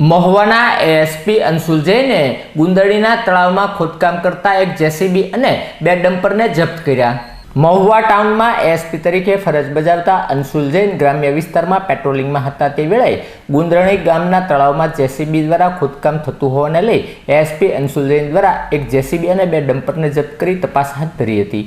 મહુવાના ASP Anshul જૈને ગુંદડીના તળાવમાં ખોદકામ કરતા એક જેસીબી અને બે ડમ્પરને જપ્ત કર્યા. મહુવા ટાઉનમાં એએસપી તરીકે ફરજ બજાવતા અંશુલ જૈન ગ્રામ્ય વિસ્તારમાં પેટ્રોલિંગમાં હતા તે વેળાએ ગુંદરણી ગામના તળાવમાં જેસીબી દ્વારા ખોદકામ થતું હોવાને લઈ એએસપી અંશુલ જૈન દ્વારા એક જેસીબી અને બે ડમ્પરને જપ્ત કરી તપાસ હાથ ધરી હતી.